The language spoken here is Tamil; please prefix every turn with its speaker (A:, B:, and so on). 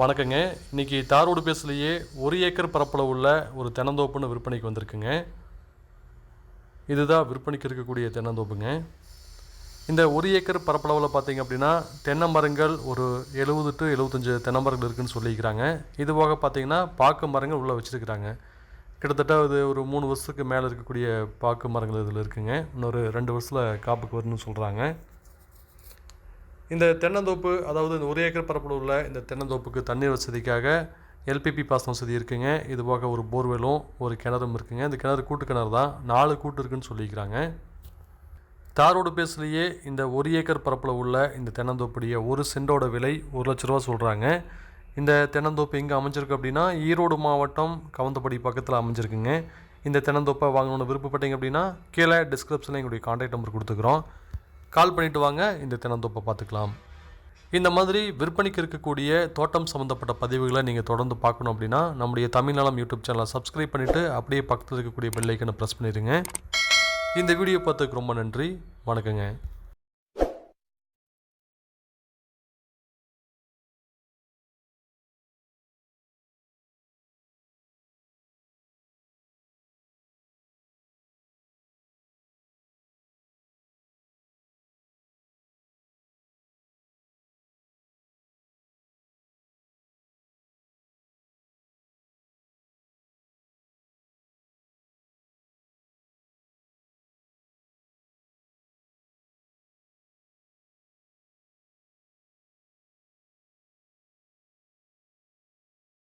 A: வணக்கங்க. இன்றைக்கி தாரோடு பேசலையே ஒரு ஏக்கர் பரப்பளவு உள்ள ஒரு தென்னந்தோப்புன்னு விற்பனைக்கு வந்திருக்குங்க. இதுதான் விற்பனைக்கு இருக்கக்கூடிய தென்னந்தோப்புங்க. இந்த ஒரு ஏக்கர் பரப்பளவில் பார்த்தீங்க அப்படின்னா தென்னை மரங்கள் ஒரு எழுபது டு எழுபத்தஞ்சு தென்னை மரங்கள் இருக்குன்னு சொல்லிக்கிறாங்க இது போக பார்த்தீங்கன்னா பாக்கு மரங்கள் உள்ளே வச்சுருக்கிறாங்க. கிட்டத்தட்ட அது ஒரு மூணு வருஷத்துக்கு மேலே இருக்கக்கூடிய பாக்கு மரங்கள் இதில் இருக்குங்க. இன்னொரு ரெண்டு வருஷத்தில் காப்புக்கு வரணும்னு சொல்கிறாங்க இந்த தென்னந்தோப்பு அதாவது இந்த ஒரு ஏக்கர் பரப்பில் உள்ள இந்த தென்னந்தோப்புக்கு தண்ணீர் வசதிக்காக எல்பிபி பாசன வசதி இருக்குங்க. இது போக ஒரு போர்வெலும் ஒரு கிணறும் இருக்குங்க. இந்த கிணறு கூட்டு கிணறு தான். நாலு கூட்டு இருக்குன்னு சொல்லிக்கிறாங்க. தாரோடு பேசலையே இந்த ஒரு ஏக்கர் பரப்பில் உள்ள இந்த தென்னந்தோப்புடைய ஒரு சென்டோட விலை ஒரு லட்ச ரூபா சொல்கிறாங்க இந்த தென்னந்தோப்பு எங்கே அமைஞ்சிருக்கு அப்படின்னா ஈரோடு மாவட்டம் கவுந்தப்படி பக்கத்தில் அமைஞ்சிருக்குங்க. இந்த தென்னந்தோப்பை வாங்கணும்னு விருப்பப்பட்டீங்க அப்படின்னா கீழே டிஸ்கிரிப்ஷனில் எங்களுடைய கான்டாக்ட் நம்பர் கொடுத்துக்கிறோம். கால் பண்ணிட்டு வாங்க. இந்த தினந்தோப்பை பார்த்துக்கலாம். இந்த மாதிரி விற்பனைக்கு இருக்கக்கூடிய தோட்டம் சம்மந்தப்பட்ட பதிவுகளை நீங்கள் தொடர்ந்து பார்க்கணும் அப்படின்னா நம்முடைய தமிழ்நலம் யூடியூப் சேனலை சப்ஸ்கிரைப் பண்ணிவிட்டு அப்படியே பக்கத்தில் இருக்கக்கூடிய பெல்லைக்கனை ப்ரெஸ் பண்ணிடுங்க. இந்த வீடியோ பார்த்ததுக்கு ரொம்ப நன்றி. வணக்கங்க.